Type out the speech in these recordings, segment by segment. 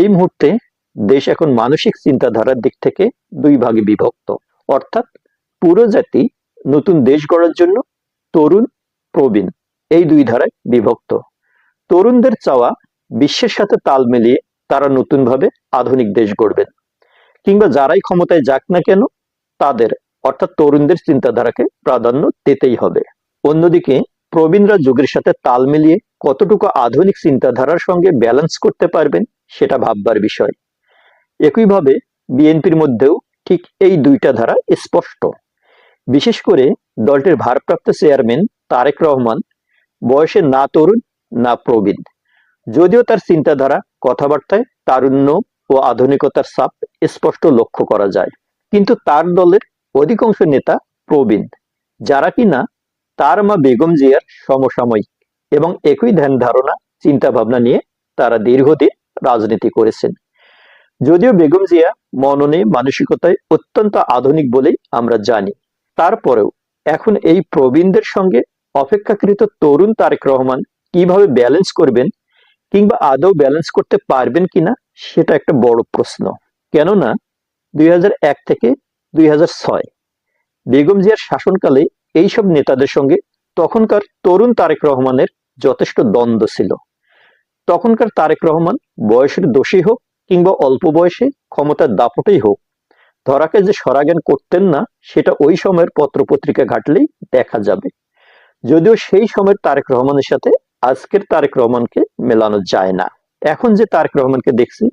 এই মুহূর্তে দেশ এখন মানসিক চিন্তাধারার দিক থেকে দুই ভাগে বিভক্ত। অর্থাৎ পুরো জাতি নতুন দেশ গড়ার জন্য তরুণ, প্রবীণ, এই দুই ধারায় বিভক্ত। তরুণদের চাওয়া বিশ্বের সাথে তাল মিলিয়ে তারা নতুনভাবে আধুনিক দেশ গড়বেন। কিংবা যারাই ক্ষমতায় যাক না কেন, তাদের, অর্থাৎ তরুণদের চিন্তাধারাকে প্রাধান্য দিতেই হবে। অন্যদিকে, প্রবীণরা যুগের সাথে তাল মিলিয়ে কতটুকু আধুনিক চিন্তাধারার সঙ্গে ব্যালেন্স করতে পারবেন সেটা ভাববার বিষয়। একইভাবে বিএনপির মধ্যেও ঠিক এই দুইটা ধারা স্পষ্ট। বিশেষ করে দলটির ভারপ্রাপ্ত চেয়ারম্যান তারেক রহমান বয়সে না তরুণ, না প্রবীণ। যদিও তার চিন্তাধারা, কথাবার্তায় তারুণ্য ও আধুনিকতার ছাপ স্পষ্ট লক্ষ্য করা যায়। কিন্তু তার দলের অধিকাংশ নেতা প্রবীণ, যারা কিনা তার মা বেগম জিয়ার সমসাময়িক এবং একই ধ্যান ধারণা চিন্তা ভাবনা নিয়ে তারা দীর্ঘদিন রাজনীতি করেছেন। যদিও বেগম জিয়া মননে মানসিকতায় অত্যন্ত আধুনিক বলেই আমরা জানি। তারপরেও এখন এই প্রবীণদের সঙ্গে অপেক্ষাকৃত তরুণ তারেক রহমান কীভাবে ব্যালেন্স করবেন কিংবা আদৌ ব্যালেন্স করতে পারবেন কিনা, সেটা একটা বড় প্রশ্ন। কেননা দুই হাজার এক থেকে দুই হাজার ছয় বেগম জিয়ার শাসনকালে এইসব নেতাদের সঙ্গে তখনকার তরুণ তারেক রহমানের যথেষ্ট দ্বন্দ্ব ছিল। তখনকার তারেক রহমান বয়সের দোষী হোক কিংবা অল্প বয়সে ক্ষমতার দাপটেই হোক, ধরাকে যে সরাজ্ঞান করতেন না, সেটা ওই সময়ের পত্রপত্রিকা ঘাটলেই দেখা যাবে। যদিও সেই সময়ের তারেক রহমানের সাথে আজকের তারেক রহমানকে মেলানো যায় না। এখন যে তারেক রহমানকে দেখছি,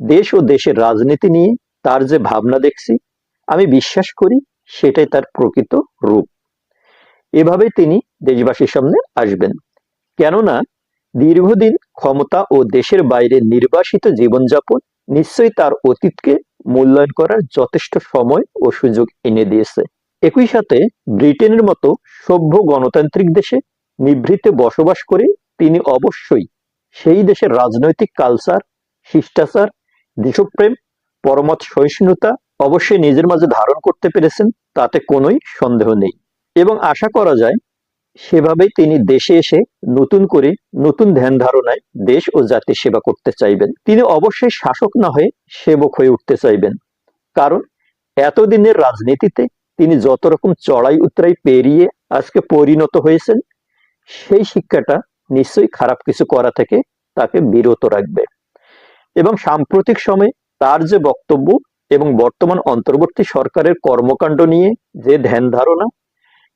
দেশ ও দেশের রাজনীতি নিয়ে তার যে ভাবনা দেখছি, আমি বিশ্বাস করি সেটাই তার প্রকৃত রূপ। এভাবেই তিনি দেশবাসীর সামনে আসবেন। কেননা দীর্ঘদিন ক্ষমতা ও দেশের বাইরে নির্বাসিত জীবনযাপন নিশ্চয়ই তার অতীতকে মূল্যায়ন করার যথেষ্ট সময় ও সুযোগ এনে দিয়েছে। একই সাথে ব্রিটেনের মতো সভ্য গণতান্ত্রিক দেশে নিভৃতে বসবাস করে তিনি অবশ্যই সেই দেশের রাজনৈতিক কালচার, শিষ্টাচার, দেশপ্রেম, পরমত সহিষ্ণুতা অবশ্যই নিজের মাঝে ধারণ করতে পেরেছেন, তাতে কোনোই সন্দেহ নেই। এবং আশা করা যায় সেভাবেই তিনি দেশে এসে নতুন করে নতুন ধ্যান ধারণায় দেশ ও জাতির সেবা করতে চাইবেন। তিনি অবশ্যই শাসক না হয়ে সেবক হয়ে উঠতে চাইবেন। কারণ এতদিনের রাজনীতিতে তিনি যত রকম চড়াই উতরাই পেরিয়ে আজকে পরিণত হয়েছেন, সেই শিক্ষাটা নিশ্চয়ই খারাপ কিছু করা থেকে তাকে বিরত রাখবে। এবং সাম্প্রতিক সময়ে তার যে বক্তব্য এবং বর্তমান অন্তর্বর্তী সরকারের কর্মকাণ্ড নিয়ে যে ধ্যান ধারণা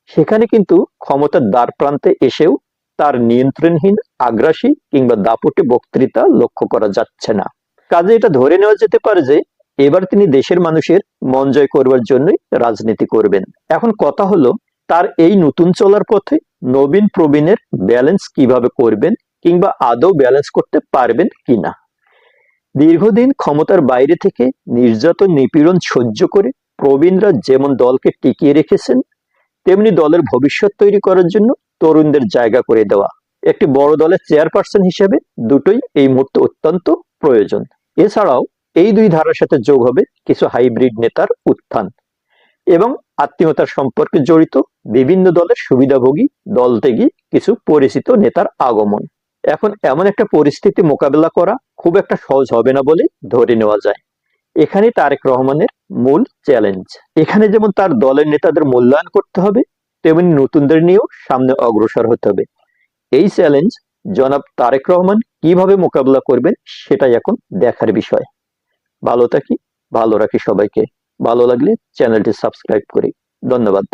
সেখানে কিন্তু ক্ষমতার দ্বার প্রান্তে এসেও তার নিয়ন্ত্রণহীন আগ্রাসী কিংবা দাপটে বক্তৃতা লক্ষ্য করা যাচ্ছে না। কাজে এটা ধরে নেওয়া যেতে পারে যে, এবার তিনি দেশের মানুষের মন জয় করবার জন্যই রাজনীতি করবেন। এখন কথা হলো, তার এই নতুন চলার পথে নবীন প্রবীণের ব্যালেন্স কীভাবে করবেন কিংবা আদৌ ব্যালেন্স করতে পারবেন কিনা? দীর্ঘদিন ক্ষমতার বাইরে থেকে নির্যাতন নিপীড়ন সহ্য করে প্রবীণরা যেমন দলকে টিকিয়ে রেখেছেন তেমনি দলের ভবিষ্যৎ তৈরি করার জন্য তরুণদের জায়গা করে দেওয়া। একটি বড় দলের চেয়ারপারসন হিসেবে দুটোই এই মুহূর্তে অত্যন্ত প্রয়োজন। এছাড়াও এই দুই ধারার সাথে যোগ হবে কিছু হাইব্রিড নেতার উত্থান এবং আত্মীয়তার সম্পর্কে জড়িত বিভিন্ন দলের সুবিধাভোগী দল থেকে কিছু পরিচিত নেতার আগমন। এখন এমন একটা পরিস্থিতি মোকাবেলা করা খুব একটা সহজ হবে না বলে ধরে নেওয়া যায়। এখানে তারেক রহমানের মূল চ্যালেঞ্জ। এখানে যেমন তার দলের নেতাদের মূল্যায়ন করতে হবে, তেমনি নতুনদের নিয়েও সামনে অগ্রসর হতে হবে। এই চ্যালেঞ্জ জনাব তারেক রহমান কীভাবে মোকাবিলা করবেন সেটাই এখন দেখার বিষয়। ভালো থাকি, ভালো রাখি সবাইকে। ভালো লাগলে চ্যানেলটি সাবস্ক্রাইব করি। ধন্যবাদ।